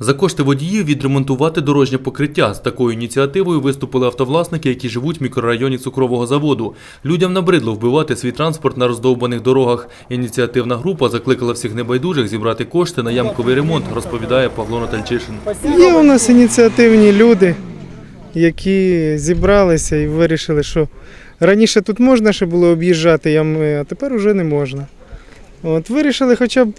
За кошти водіїв відремонтувати дорожнє покриття. З такою ініціативою виступили автовласники, які живуть в мікрорайоні цукрового заводу. Людям набридло вбивати свій транспорт на роздовбаних дорогах. Ініціативна група закликала всіх небайдужих зібрати кошти на ямковий ремонт, розповідає Павло Натальчишин. Є у нас ініціативні люди, які зібралися і вирішили, що раніше тут можна ще було об'їжджати ями, а тепер уже не можна. От вирішили хоча б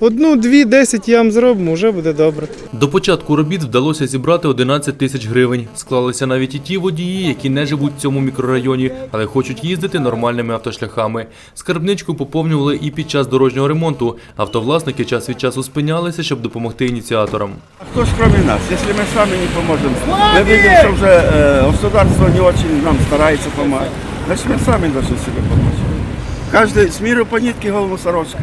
одну, дві, десять ям зробимо, вже буде добре. До початку робіт вдалося зібрати 11 тисяч гривень. Склалися навіть і ті водії, які не живуть в цьому мікрорайоні, але хочуть їздити нормальними автошляхами. Скарбничку поповнювали і під час дорожнього ремонту. Автовласники час від часу спинялися, щоб допомогти ініціаторам. А кто ж кроме нас? Если мы сами не поможем, мы видим, что уже э, государство не очень нам старается помогать. Значит, мы сами должны себе помочь. Каждый с миру по нитке голову сорочка.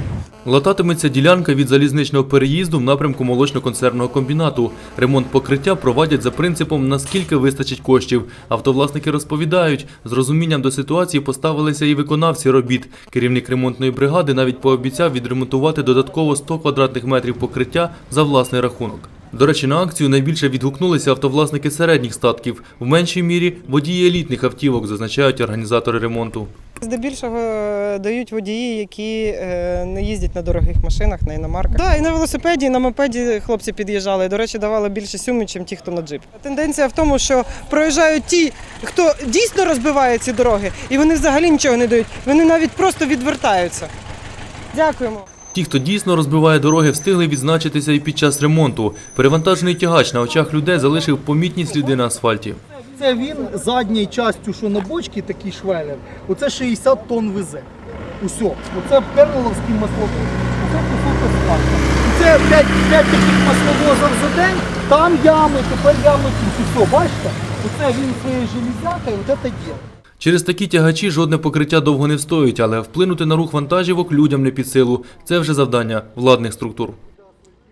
Лататиметься ділянка від залізничного переїзду в напрямку молочно-консервного комбінату. Ремонт покриття проводять за принципом наскільки вистачить коштів. Автовласники розповідають, з розумінням до ситуації поставилися і виконавці робіт. Керівник ремонтної бригади навіть пообіцяв відремонтувати додатково 100 квадратних метрів покриття за власний рахунок. До речі, на акцію найбільше відгукнулися автовласники середніх статків, в меншій мірі водії елітних автівок, зазначають організатори ремонту. Здебільшого е, дають водії, які е, не їздять на дорогих машинах, на іномарках. Да, і на велосипеді, і на мопеді хлопці під'їжджали. До речі, давали більше сумі, ніж ті, хто на джип. Тенденція в тому, що проїжджають ті, хто дійсно розбиває ці дороги, і вони взагалі нічого не дають. Вони навіть просто відвертаються. Дякуємо. Ті, хто дійсно розбиває дороги, встигли відзначитися і під час ремонту. Перевантажений тягач на очах людей залишив помітні сліди на асфальті. Це він задньою частю, що на бочці такий швелер, оце 60 тонн везе. Усьо. Оце Перловський масловоз. Оце кусок асфальту. Це 5, 5 таких масловозів за день, там ями, тепер ями тут. Усьо, бачите? Оце він своєю железякою, от це діло. Через такі тягачі жодне покриття довго не встоїть, але вплинути на рух вантажівок людям не під силу. Це вже завдання владних структур.